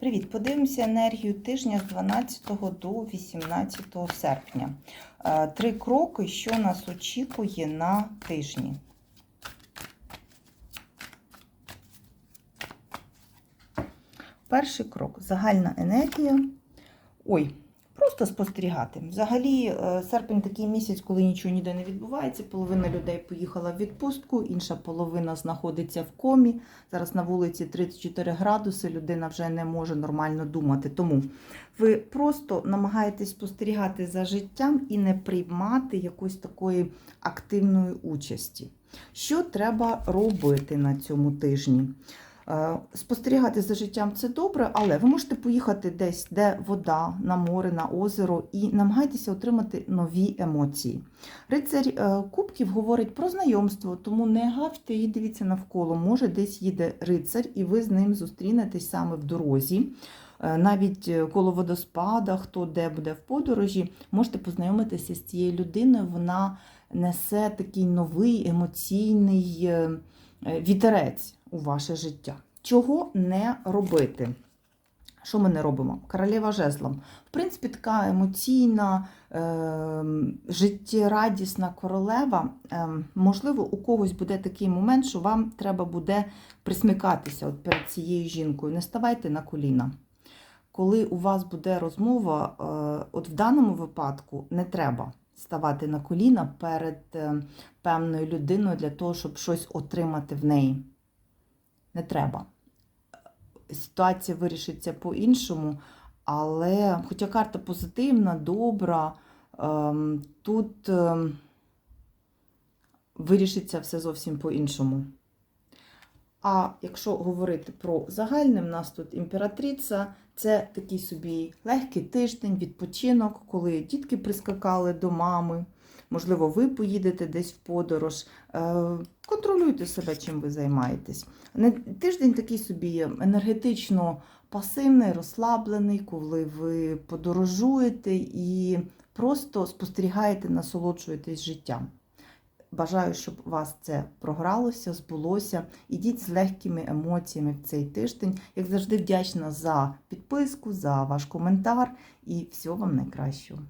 Привіт! Подивимося енергію тижня з 12 до 18 серпня. Е, Три кроки, що нас очікує на тижні. Перший крок загальна енергія. Ой, просто спостерігати. Взагалі, е, серпень такий місяць, коли нічого ніде не відбувається. Половина людей поїхала в відпустку, інша половина знаходиться в комі. Зараз на вулиці 34 градуси, людина вже не може нормально думати. Тому ви просто намагаєтесь спостерігати за життям і не приймати якоїсь такої активної участі. Що треба робити на цьому тижні? Е, Спостерігати за життям це добре, але ви можете поїхати десь, де вода, на море, на озеро, і намагайтеся отримати нові емоції. Рицарь е, Кубків говорить про знайомство, тому не гавте і дивіться навколо. Може, десь їде рицар, і ви з ним зустрінетесь саме в дорозі. Е, Навіть коло водоспада, хто де буде в подорожі, можете познайомитися з цією людиною. Вона несе такий новий емоційний вітерець у ваше життя. Чого не робити? Що ми не робимо? Королева жезлом. В принципі, така емоційна, е, життєрадісна королева. Е, можливо, у когось буде такий момент, що вам треба буде присмикатися от перед цією жінкою. Не ставайте на коліна. Коли у вас буде розмова, е, от в даному випадку не треба ставати на коліна перед е, певною людиною для того, щоб щось отримати в неї. Не треба. Ситуація вирішиться по-іншому, але, хоча карта позитивна, добра, ем, тут ем, вирішиться все зовсім по-іншому. А якщо говорити про загальне, в нас тут імператриця, це такий собі легкий тиждень, відпочинок, коли дітки прискакали до мами. Можливо, ви поїдете десь в подорож. Е, Контролюйте себе, чим ви займаєтесь. Тиждень такий собі енергетично пасивний, розслаблений, коли ви подорожуєте і просто спостерігаєте, насолоджуєтесь життям. Бажаю, щоб у вас це програлося, збулося. Ідіть з легкими емоціями в цей тиждень. Як завжди, вдячна за підписку, за ваш коментар і всього вам найкращого.